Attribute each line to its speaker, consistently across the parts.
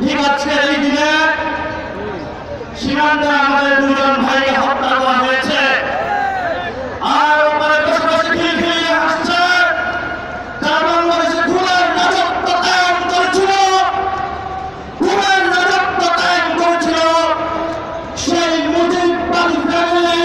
Speaker 1: ঠিক আজকের এই দিনে সীমান্তে আমাদের হয়েছে। আর ওখানে বসে বসে খিলখিলিয়ে হাসছে যারা বাংলাদেশে খুনের রাজত্ব কায়েম করেছিল। খুনের রাজত্ব কায়েম করেছিল সেই মুজিববাদী ফ্যামিলি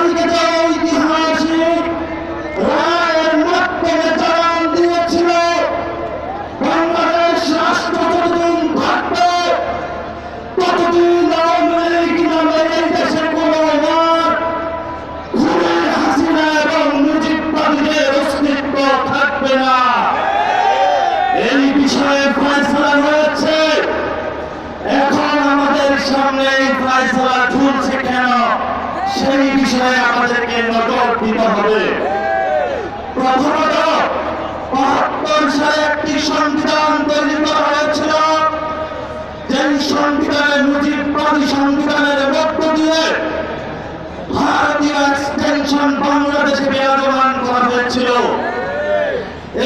Speaker 1: পাঁচ তারিখে যে ঐতিহাসিক রায়ের মাধ্যমে থাকবে, ততদিন আওয়ামী লীগ নামে এই দেশে কোনো খুনের অস্তিত্ব থাকবে না। এই বিষয়ে ফয়সলা হয়েছে এখন আমাদের সামনে এই ফয়সলা ঝুলছে সেই বিষয়ে আমাদেরকে নজর দিতে হবে। প্রথমত, বাহাত্তর সালে একটি সংবিধান তৈরি করা হয়েছিল। যেই সংবিধানের সংবিধানের মধ্য দিয়ে ভারতীয় এক্সটেনশন বাংলাদেশে বিরাজমান করা হয়েছিল।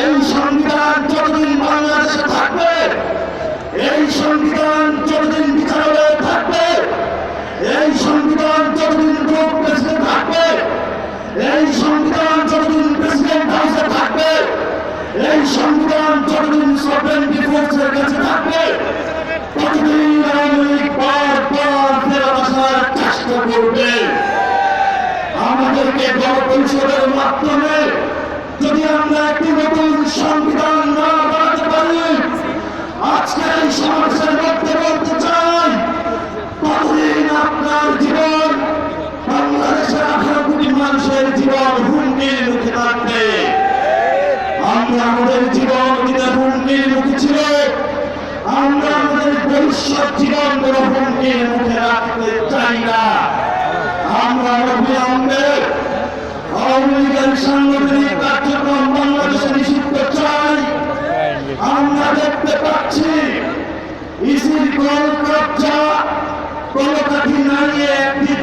Speaker 1: এই সংবিধান যতদিন বাংলাদেশে থাকবে আমাদেরকে গণপরিষদের মাধ্যমে যদি আমরা একটি নতুন সংবিধান না বানাতে পারি, আজকে এই সমাবেশের মধ্যে বলতে চাই, কতদিন আপনার জীবন, বাংলাদেশের আঠারো কোটি মানুষের জীবন হুমকির মুখে থাকবে? আমরা আমাদের জীবন দিনে হুমকির মুখে ছিল, আমরা আমাদের ভবিষ্যৎ জীবন কোনো হুমকির মুখে রাখতে চাই না। সাংগঠনিক কার্যক্রম বাংলাদেশে নিষিদ্ধ চাই। আমরা দেখতে পাচ্ছি ইসির গোল কবজা কলকাঠি নাড়িয়ে একটি